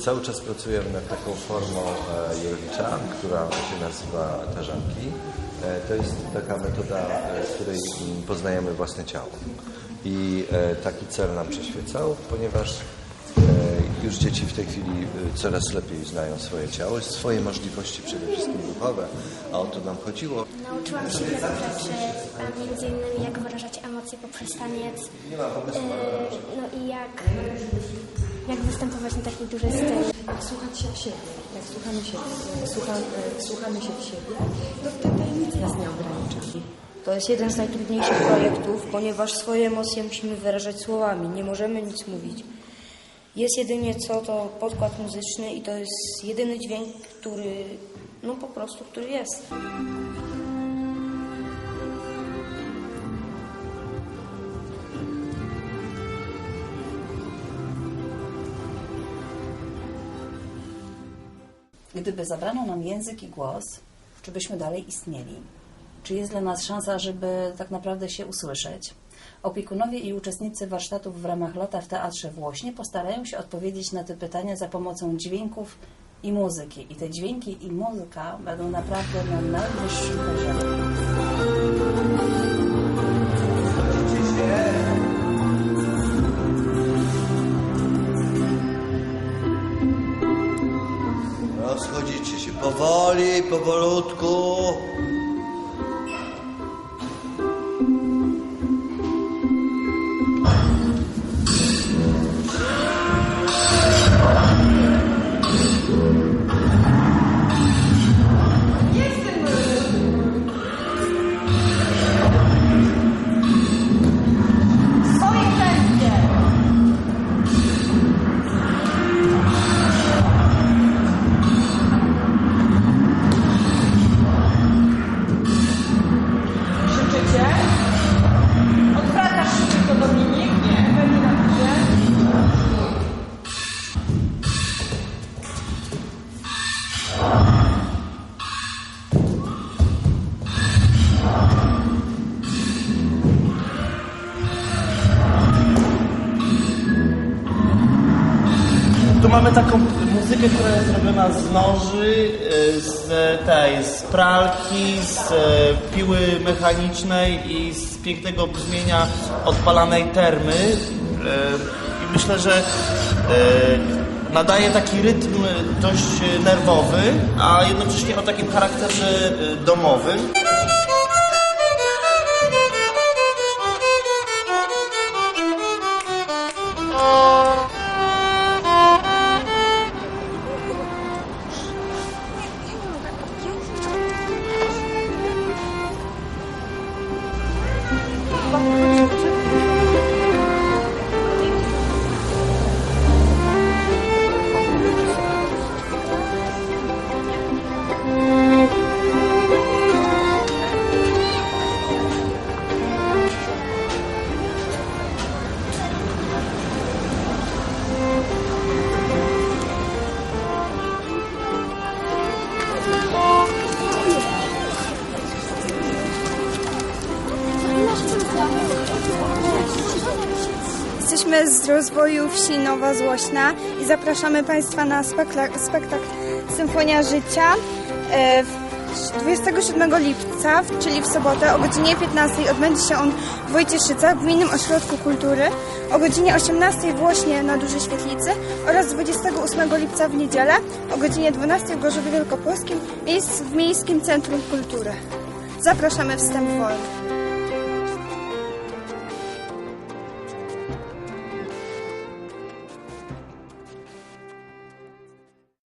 cały czas pracujemy nad taką formą e, Jorwicza, która się nazywa tarzanki. E, to jest taka metoda, e, w której mm, poznajemy własne ciało. I e, taki cel nam przyświecał, ponieważ e, już dzieci w tej chwili e, coraz lepiej znają swoje ciało, swoje możliwości przede wszystkim duchowe, a o to nam chodziło. Nauczyłam się wielu rzeczy, a między innymi jak wyrażać emocje poprzez taniec. E, No i jak, jak występować na takiej dużej scenie. słuchać się w siebie. Jak słuchamy się, jak słucha, e, słuchamy się w siebie, to wtedy nic nas nie ogranicza. To jest jeden z najtrudniejszych projektów, ponieważ swoje emocje musimy wyrażać słowami, nie możemy nic mówić. Jest jedynie co to podkład muzyczny i to jest jedyny dźwięk, który, no po prostu, który jest. Gdyby zabrano nam język i głos, czy byśmy dalej istnieli? Czy jest dla nas szansa, żeby tak naprawdę się usłyszeć? Opiekunowie i uczestnicy warsztatów w ramach Lata w Teatrze Włośnie postarają się odpowiedzieć na te pytania za pomocą dźwięków i muzyki. I te dźwięki i muzyka będą naprawdę na najwyższym poziomie. Rozchodzicie się powoli, powolutku. Tu mamy taką muzykę, która jest zrobiona z noży, y, z tej, z pralki, z e, piły mechanicznej i z pięknego brzmienia odpalanej termy. Y, I myślę, że nadaje taki rytm dość nerwowy, a jednocześnie o takim charakterze y, domowym. Jesteśmy z rozwoju wsi Nowa Złośna i zapraszamy Państwa na spekla- spektakl Symfonia Życia e, w- 27 lipca, w- czyli w sobotę o godzinie 15 odbędzie się on w Wojcieszycach w Gminnym Ośrodku Kultury, o godzinie 18 w Łośnie na Dużej Świetlicy oraz 28 lipca w niedzielę o godzinie 12 w Gorzowie Wielkopolskim w Miejskim Centrum Kultury. Zapraszamy wstęp wolny.